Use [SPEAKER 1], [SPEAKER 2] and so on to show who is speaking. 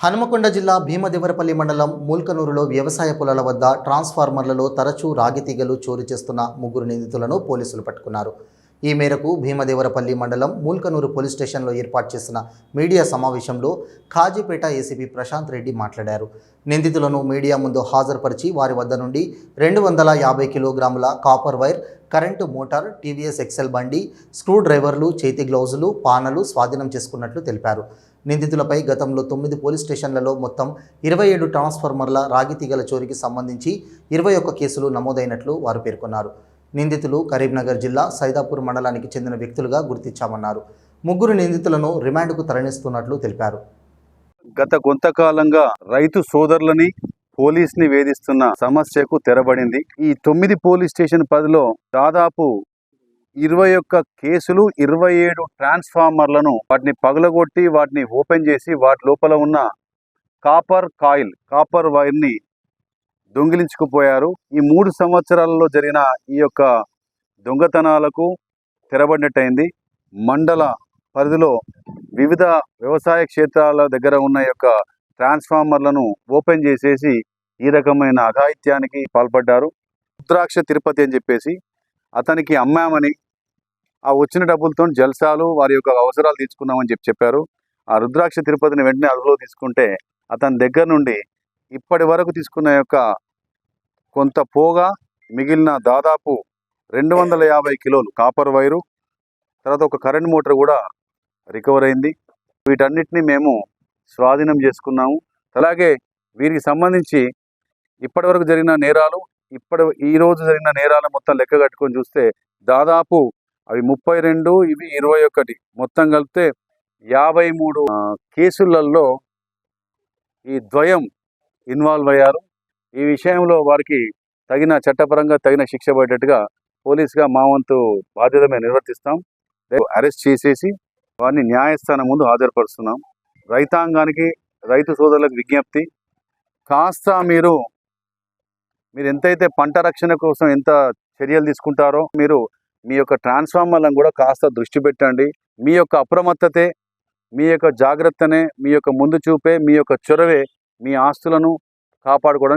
[SPEAKER 1] హనుమకొండ జిల్లా భీమదేవరపల్లి మండలం మూల్కనూరులో వ్యవసాయ పొలాల వద్ద ట్రాన్స్ఫార్మర్లలో తరచూ రాగి తీగలు చోరీ చేస్తున్న ముగ్గురు నిందితులను పోలీసులు పట్టుకున్నారు. ఈ మేరకు భీమదేవరపల్లి మండలం మూల్కనూరు పోలీస్ స్టేషన్లో ఏర్పాటు చేసిన మీడియా సమావేశంలో ఖాజీపేట ఏసీపీ ప్రశాంత్ రెడ్డి మాట్లాడారు. నిందితులను మీడియా ముందు హాజరుపరిచి వారి వద్ద నుండి రెండు వందల యాభై కిలోగ్రాముల copper wire current motor TVS Excel బండి స్క్రూ డ్రైవర్లు చేతి గ్లౌజులు పానలు స్వాధీనం చేసుకున్నట్లు తెలిపారు. నిందితులపై గతంలో తొమ్మిది పోలీస్ స్టేషన్లలో మొత్తం ఇరవై ఏడు ట్రాన్స్ఫార్మర్ల రాగి తీగల చోరీకి సంబంధించి ఇరవై ఒక్క కేసులు నమోదైనట్లు వారు పేర్కొన్నారు. నిందితులు కరీంనగర్ జిల్లా సైదాపూర్ మండలానికి చెందిన వ్యక్తులుగా గుర్తించామన్నారు. ముగ్గురు నిందితులను రిమాండ్కు తరలిస్తున్నట్లు తెలిపారు.
[SPEAKER 2] గత కొంతకాలంగా రైతు సోదరులని పోలీస్ని వేధిస్తున్న సమస్యకు తెరబడింది. ఈ తొమ్మిది పోలీస్ స్టేషన్ పదిలో దాదాపు ఇరవై ఒక్క కేసులు ఇరవై ఏడు ట్రాన్స్ఫార్మర్లను వాటిని పగలగొట్టి వాటిని ఓపెన్ చేసి వాటి లోపల ఉన్న కాపర్ కాయిల్ కాపర్ వైర్ని దొంగిలించుకుపోయారు. ఈ మూడు సంవత్సరాలలో జరిగిన ఈ యొక్క దొంగతనాలకు తెరబడినట్టయింది. మండల పరిధిలో వివిధ వ్యవసాయ క్షేత్రాల దగ్గర ఉన్న యొక్క ట్రాన్స్ఫార్మర్లను ఓపెన్ చేసేసి ఈ రకమైన అఘాయిత్యానికి పాల్పడ్డారు. రుద్రాక్ష తిరుపతి అని చెప్పేసి అతనికి అమ్మామని ఆ వచ్చిన డబ్బులతో జల్సాలు వారి యొక్క అవసరాలు తీసుకున్నామని చెప్పి చెప్పారు. ఆ రుద్రాక్ష తిరుపతిని వెంటనే అదుపులో తీసుకుంటే అతని దగ్గర నుండి ఇప్పటి వరకు తీసుకున్న యొక్క కొంత పోగా మిగిలిన దాదాపు రెండు వందల యాభై కిలోలు కాపర్ వైరు తర్వాత ఒక కరెంట్ మోటార్ కూడా రికవర్ అయింది. వీటన్నిటిని మేము స్వాధీనం చేసుకున్నాము. అలాగే వీరికి సంబంధించి ఇప్పటివరకు జరిగిన నేరాలు ఇప్పటి ఈరోజు జరిగిన నేరాలు మొత్తం లెక్క కట్టుకొని చూస్తే దాదాపు అవి ముప్పై రెండు ఇవి ఇరవై ఒకటి. మొత్తం కలిపితే యాభై మూడు కేసులలో ఈ ద్వయం ఇన్వాల్వ్ అయ్యారు. ఈ విషయంలో వారికి తగిన చట్టపరంగా తగిన శిక్ష పడేటట్టుగా పోలీసుగా మా వంతు బాధ్యత మేము నిర్వర్తిస్తాం. అరెస్ట్ చేసేసి వారిని న్యాయస్థానం ముందు హాజరుపరుస్తున్నాం. రైతాంగానికి రైతు సోదరులకు విజ్ఞప్తి కాస్త మీరు మీరు ఎంతైతే పంట రక్షణ కోసం ఎంత చర్యలు తీసుకుంటారో మీరు మీ యొక్క ట్రాన్స్ఫార్మర్లను కూడా కాస్త దృష్టి పెట్టండి. మీ యొక్క అప్రమత్తతే మీ యొక్క జాగ్రత్తనే మీ యొక్క ముందు చూపే మీ యొక్క చొరవే మీ ఆస్తులను కాపాడుకోవడం